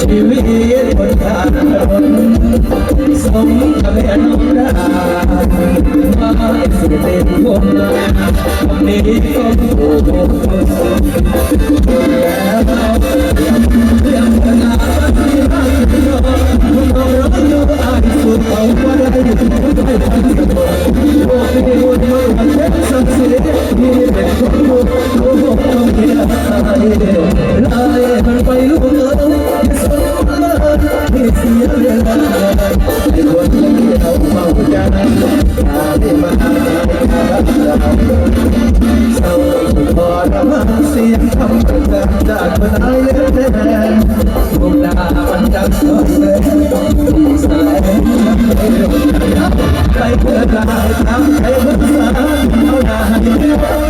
ชีวิตคนทางถนนสมกับแม่น้องดามาสิเป็นคนวันนี้ก็ถูกแล้วไปลูกเอ๋ยสมให้เสียเวลาไอ้คนที่เขาเมาใจได้มาเศร้าพอระมังเสียงคำประกาศจากคนไอ้เล่นมุกดามันจังสวยเลยสายไปเกิดลายทำให้มันสาเอาหน้าให้แค่คุณโลกเอาไปเลยหัวให้แค่รอให้แค่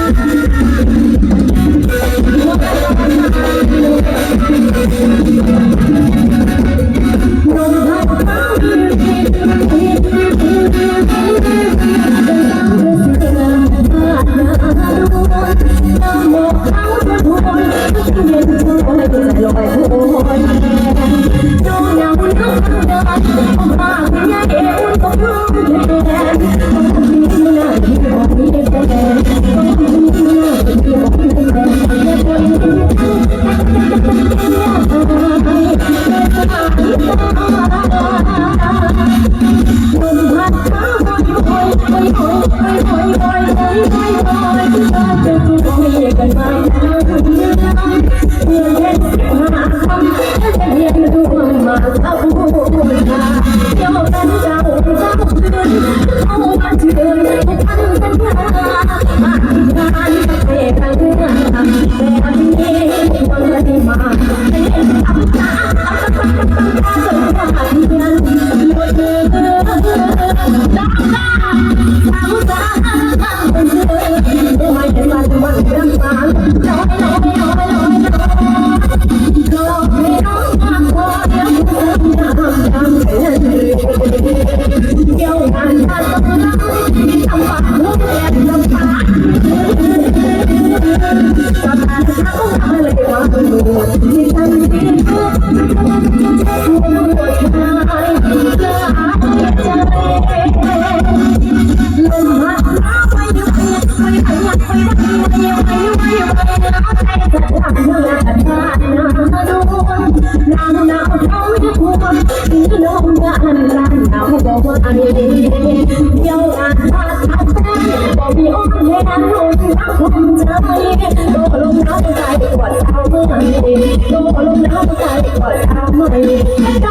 อ บอกรักให้แค่รอให้แค่รอให้แค่รอเห็นกับสิ่งที่ทำแค่หัวหลังโอ้ยรอ Y de los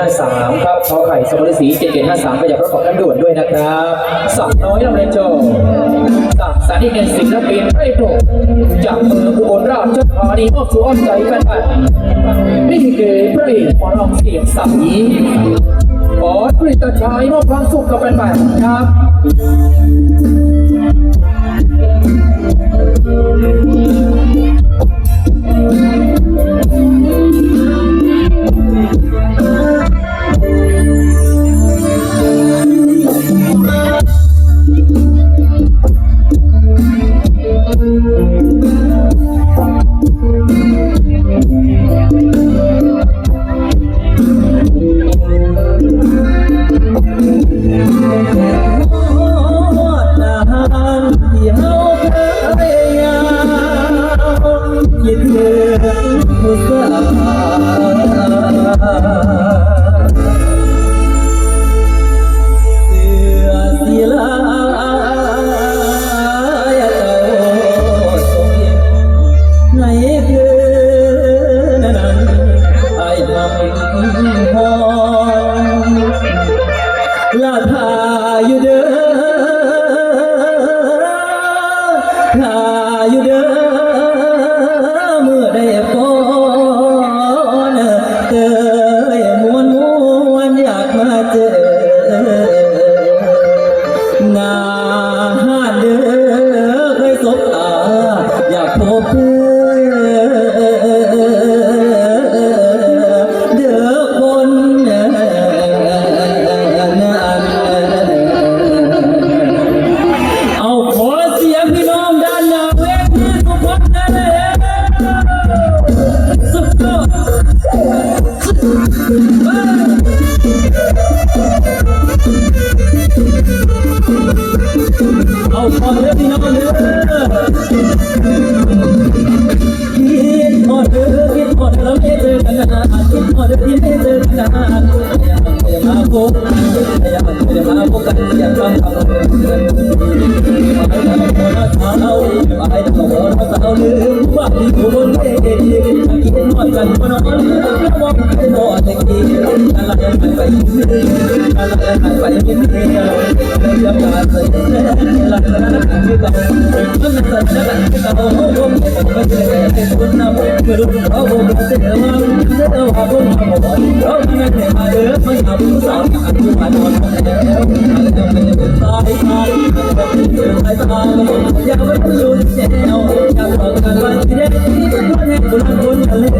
7753 ครับขอไข่สมุทรสี7753ประหยัดรถของท่านด่วนด้วยนะครับสักน้อยลำเรนโจจากสถานิเงินศิลปินไร่โปรจากเมืองอุบลราชธานีมอบสู่อ้อมใจแฟนๆนี่คือพระเอกหมอลำเสียงใสขอปริตชัยมอบความสุขกับแฟนๆครับ มาพบอย่ามาพบนอย่าฟังคำเตือนเอาไอ้ตำรวจมาเอาลืมว่าที่อยู่บนเวทีกินหน่อยกันมานอนแล้วมองไปนอนตะกี้อะไรไปไปอะไปไปไม่มีเลยจะมาเสียลักษณะที่เรานสัญญาที่เราผมไม่คนนำไม่รู้เขาบอกเสียว่าเสียว่าผมทำอะไรเราไม่ได้มาเดินไม่ทำสาวกันอยู่มานอนแล้วจะไม่ได้ตายตายตายตายอย่าไปอยู่เดียวอย่าบอกกันว่าที่เด็กที่คนให้คนคนแล้วอาจจะก่อนเดียวอาจจะอาจจะก่อนกันแล้วมาเสียงกับไปเลย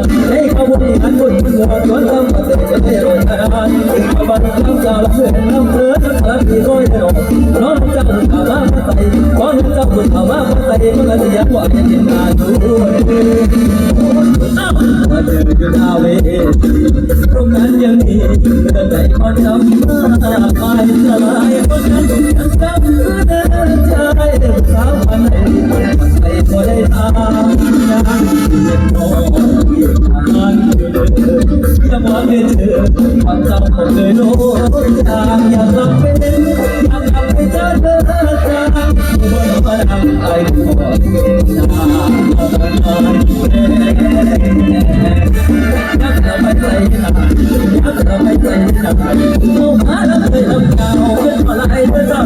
นทึกสาวเพื่อนน้ำเพื่อนน้ำที่ร้อยดอกน้องเจ้าบุญเอามาใส่ขอเจ้าบุญเอามาใส่มันก็จะยังว่าจะยินนาดูมาเจออยู่หน้าเวทีตรงนั้นยังมีเดินใจอ่อนช้ำมาไปสลายคนนั้นยังจำเดินใจสาวพันไหนใส่ก็ได้ตา จะมองเธอความจำของเธอโน้ตทางอยากกลับไปเดินอยากกลับไปเจอเธอจางบนมาทำไอ้หัวนาอยากกลับไปใจหนาอยากกลับไปใจหนาโอ้มาแล้วเคยทำเก่าเป็นอะไรเพื่อต้า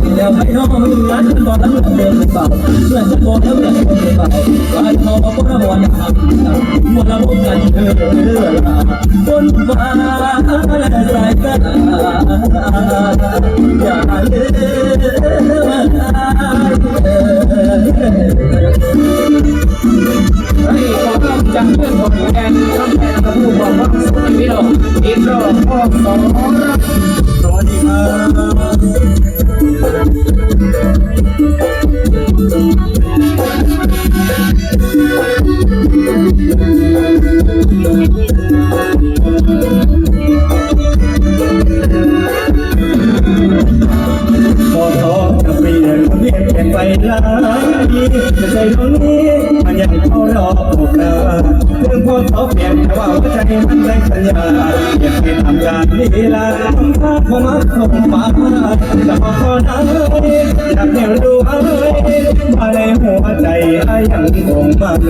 ไปแล้วไอ้น้องงั้นตอนนั้นเดินเบาเพื่อนโกงแล้วเดินเบาตอ้ทองก็ระวังอย่าทำหมดระบบกันเถอะบนฟ้าและสายตาอย่าเลือนไอ้ขงจังเพื่อนของแอนทำแอนกับผู้บอกว่าสุดที่เราอีกรอบพ่อสองรักสวัสดีครับ พอทอจะเปลี่ยนเปลี่ยนเปลี่ ยนเขารอพวกเราถึงพอทอเปลี่ยนแต่ว่าใจมันได้สัญญาอยากให้ทำการลีลาทำท่าพอมาส่งมาแต่พอพอนั้นอยากให้รู้เอาไว้ว่าในหัวใจยังคงมัน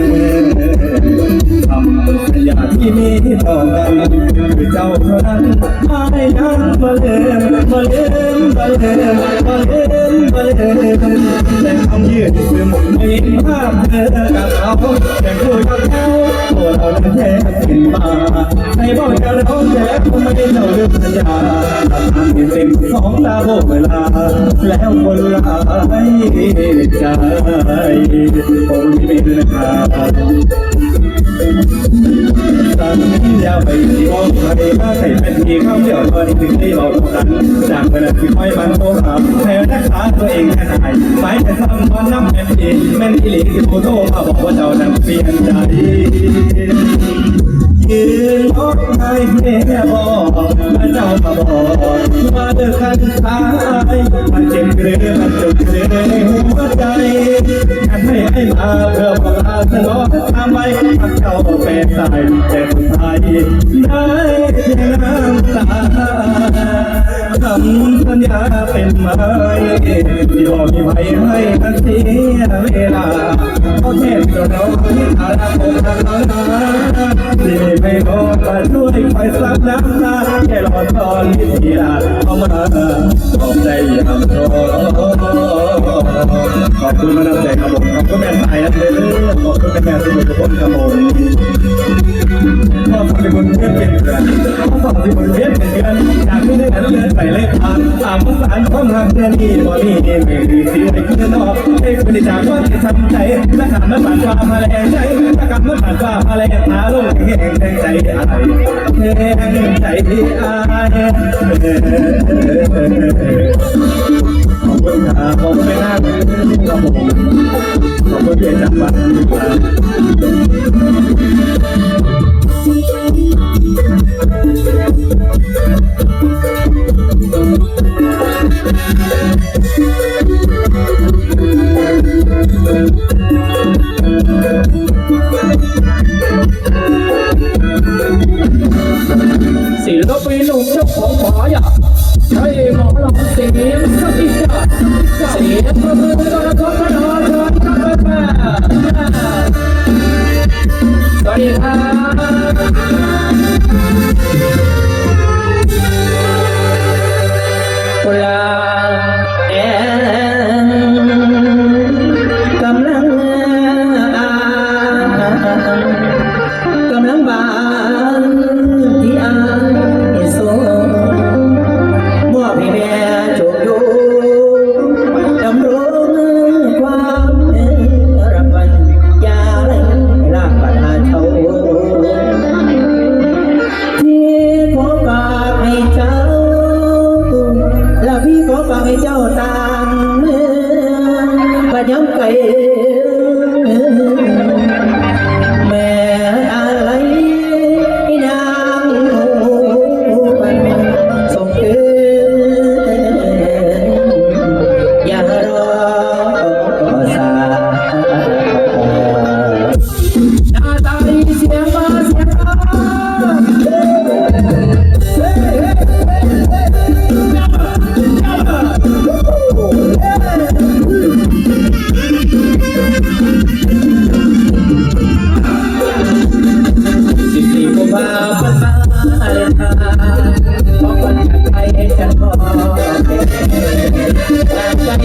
ทำสัญญาที่มีต่อกันคือเจ้าเท่านั้นไม่ยังมาเลิมาเลิมาเลิมาเลิมาเลิม แต่คำยืดซึมไม่เห็นภาพเธอกับเขาแต่คุยกับเขาโอ้เราแท้เป็นมาให้บอกจะร้องแต่คงไม่ได้เล่าเรื่องสัญญาทำงานเต็มสองตาโบเวลา แล้วคนละให้ใจผมไม่เป็นนะครับ สัญญาไปที่มองใครถ้าใส่เป็นทีข้าเดี่ยวตอนถึงได้บอกกันจากเวลาที่คอยมันโตหามแพ้รักษาตัวเองแค่ไหนหมายแต่ซ้ำวันน้ำเป็นอีแม่นอิหลีที่โมโตมาบอกว่าเจ้านั้นเปลี่ยนใจายืนร้องไห้แค่บอกมาเจ้ามาบอกมาเดินคันตายมันเจ็บเรือมันจุกเรือในหัวใจกันให้ให้มาเพื่อบอกลาสนองทำไมพักเจ้าแฟนตายแต่สุดท้ายได้เพียงน้ำตาคำสัญญาเป็นไม้ที่บอกมีไว้ให้มันเสียเวลาเพราะแค่ตัวเราที่ขาดโอกาสที่ไม่พอ มาช่วยคอยซับน้ำตาแค่รอตอนที่ทีลาเอามาบอกได้ยางรอขอบคุณมากใจครับผมขอบคุณแม่ไทยนะเด้อขอบคุณแม่สมุทุกคนครับผมขอบคุณคนเพื่อนเป็นเพื่อนขอบคุณคนเพื่อนเป็นเพื่อนจากที่ได้เดินไปเลยทางตามภาษาความรักเพื่อนนี่บอนี่นี่ไม่ดีสิไม่คือนอกให้คนจากว่าจะทำใจถ้ากลับมาผ่านความมาแรงใจถ้ากลับมาผ่านความมาแรงตาลงแห้งแรงใจ ใจอายขอบคุณค่ะขอบคุณมากครับผมขอบคุณที่จับบัตรศิ ลปินหนุ่มเจ้าของหมาอยาให้หมอลำเสียงสักทีจ้าเสียงประมือ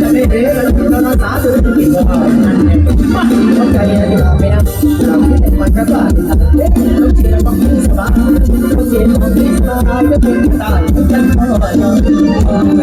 จะไม่เละแล้วถึงแล้วน่าสาดถึงทุกทีเราเห่านั่นเองบ้าต้นใจเราอยู่ตรงนี้นะเราคิดแต่ความแค้นตลอดทุกทีเราต้องที่ฉันทุกทีเราต้องที่ฉันทุกทีเราต้องที่ฉันทุกทีเราต้อง